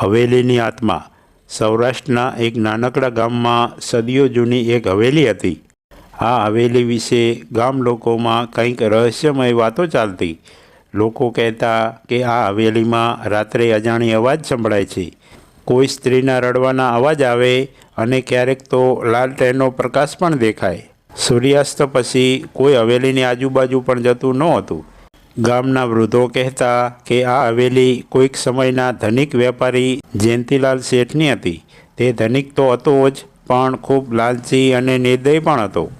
હવેલીની આત્મા. સૌરાષ્ટ્રના એક નાનકડા ગામમાં સદીઓ જૂની એક હવેલી હતી. આ હવેલી વિશે ગામ લોકોમાં કંઈક રહસ્યમય વાતો ચાલતી. લોકો કહેતા કે આ હવેલીમાં રાત્રે અજાણી અવાજ સંભળાય છે. કોઈ સ્ત્રીના રડવાના અવાજ આવે અને ક્યારેક તો લાલટેનનો પ્રકાશ પણ દેખાય. સૂર્યાસ્ત પછી કોઈ હવેલીની આજુબાજુ પણ જતું ન હતું. ગામના વૃદ્ધો કહેતા કે આ હવેલી કોઈક સમયના ધનિક વેપારી જયંતીલાલ શેઠની હતી. તે ધનિક તો હતો જ, પણ ખૂબ લાલચી અને નિર્દય પણ હતો.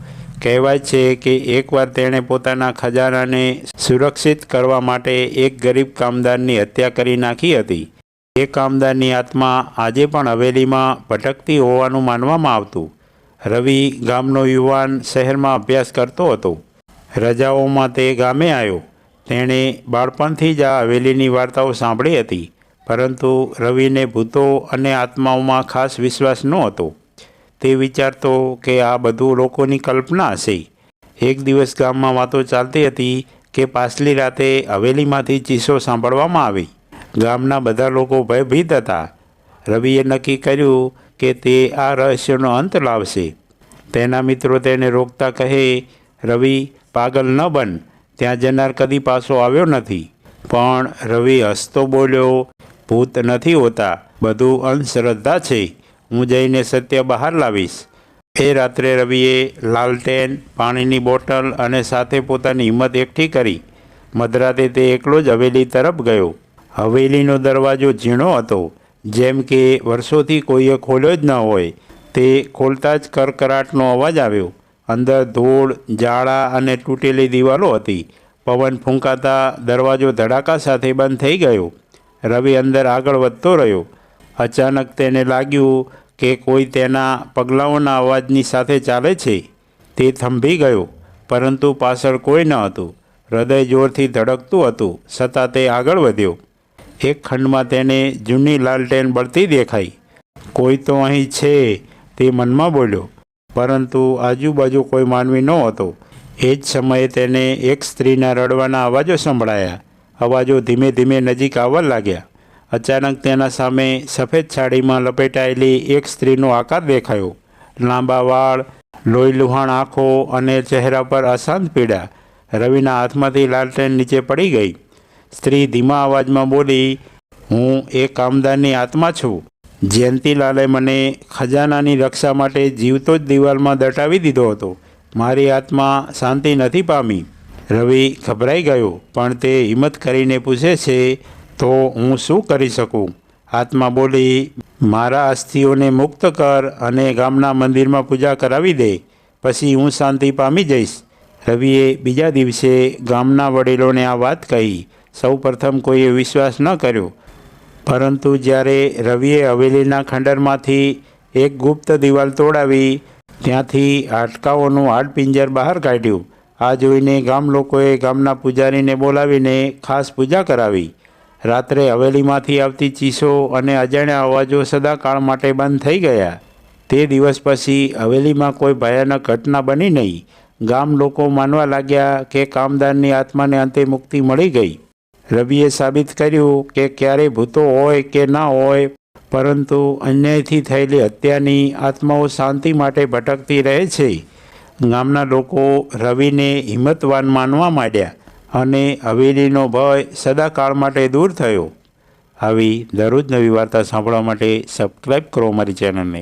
કહેવાય છે કે એકવાર તેણે પોતાના ખજાનાને સુરક્ષિત કરવા માટે એક ગરીબ કામદારની હત્યા કરી નાખી હતી. એ કામદારની આત્મા આજે પણ હવેલીમાં ભટકતી હોવાનું માનવામાં આવતું. રવિ ગામનો યુવાન શહેરમાં અભ્યાસ કરતો હતો. રજાઓમાં તે ગામે આવ્યો. તેણે બાળપણથી જ આ હવેલીની વાર્તાઓ સાંભળી હતી, પરંતુ રવિને ભૂતો અને આત્માઓમાં ખાસ વિશ્વાસ નહોતો તે વિચારતો કે આ બધું લોકોની કલ્પના હશે. એક દિવસ ગામમાં વાતો ચાલતી હતી કે પાછલી રાતે હવેલીમાંથી ચીસો સાંભળવામાં આવી. ગામના બધા લોકો ભયભીત હતા. રવિએ નક્કી કર્યું કે તે આ રહસ્યનો અંત લાવશે. તેના મિત્રો તેને રોકતા કહે, રવિ, પાગલ ન બન. ત્યાં જનાર કદી પાછો આવ્યો નથી. પણ રવિ હસતો બોલ્યો, ભૂત નથી હોતા, બધું અંધશ્રદ્ધા છે. હું જઈને સત્ય બહાર લાવીશ. એ રાત્રે રવિએ લાલટેન પાણીની બોટલ અને સાથે પોતાની હિંમત એકઠી કરી. મધરાતે તે એકલો જ હવેલી તરફ ગયો. હવેલીનો દરવાજો ઝીણો હતો, જેમ કે વર્ષોથી કોઈએ ખોલ્યો જ ન હોય. તે ખોલતા જ કરકરાટનો અવાજ આવ્યો. અંદર ધૂળ જાળા અને તૂટેલી દિવાલો હતી. પવન ફૂંકાતા દરવાજો ધડાકા સાથે બંધ થઈ ગયો. રવિ અંદર આગળ વધતો રહ્યો. અચાનક તેને લાગ્યું કે કોઈ તેના પગલાઓના અવાજની સાથે ચાલે છે. તે થંભી ગયો, પરંતુ પાછળ કોઈ ન હતું. હૃદય જોરથી ધડકતું હતું છતાં તે આગળ વધ્યો. એક ખંડમાં તેને જૂની લાલટેન બળતી દેખાઈ. કોઈ તો અહીં છે, તે મનમાં બોલ્યો. પરંતુ આજુબાજુ કોઈ માનવી ન હતો એ જ સમયે તેને એક સ્ત્રીના રડવાના અવાજો સંભળાયા. અવાજો ધીમે ધીમે નજીક આવવા લાગ્યા. અચાનક તેના સામે સફેદ સાડીમાં લપેટાયેલી એક સ્ત્રીનો આકાર દેખાયો. લાંબા વાળ લોહી લુહાણ આંખો અને ચહેરા પર અશાંત પીડા. રવિના હાથમાંથી લાલટેન નીચે પડી ગઈ. સ્ત્રી ધીમા અવાજમાં બોલી, હું એ કામદારની આત્મા છું. જયંતીલાલે મને ખજાનાની રક્ષા માટે જીવતો જ દિવાલમાં દટાવી દીધો હતો. મારી આત્મા શાંતિ નથી પામી. રવિ ગભરાઈ ગયો, પણ તે હિંમત કરીને પૂછે છે, તો હું શું કરી શકું? આત્મા બોલી, મારા અસ્થિઓને મુક્ત કર અને ગામના મંદિરમાં પૂજા કરાવી દે, પછી હું શાંતિ પામી જઈશ. રવિએ બીજા દિવસે ગામના વડીલોને આ વાત કહી. સૌ પ્રથમ કોઈએ વિશ્વાસ ન કર્યો. પરંતુ જ્યારે રવિએ હવેલીના ખંડરમાંથી એક ગુપ્ત દિવાલ તોડાવી, ત્યાંથી હાડકાઓનું હાડપિંજર બહાર કાઢ્યું. આ જોઈને ગામ લોકોએ ગામના પૂજારીને બોલાવીને ખાસ પૂજા કરાવી. રાત્રે હવેલીમાંથી આવતી ચીસો અને અજાણ્યા અવાજો સદાકાળ માટે બંધ થઈ ગયા. તે દિવસ પછી હવેલીમાં કોઈ ભયાનક ઘટના બની નહીં. ગામ લોકો માનવા લાગ્યા કે કામદારની આત્માને અંતે મુક્તિ મળી ગઈ. રવિએ સાબિત કર્યું કે ક્યારે ભૂતો હોય કે ના હોય, પરંતુ અન્યાયથી થયેલી હત્યાની આત્માઓ શાંતિ માટે ભટકતી રહે છે. ગામના લોકો રવિને હિંમતવાન માનવા માંડ્યા અને હવેલીનો ભય સદાકાળ માટે દૂર થયો. આવી દરરોજ નવી વાર્તા સાંભળવા માટે સબસ્ક્રાઈબ કરો અમારી ચેનલને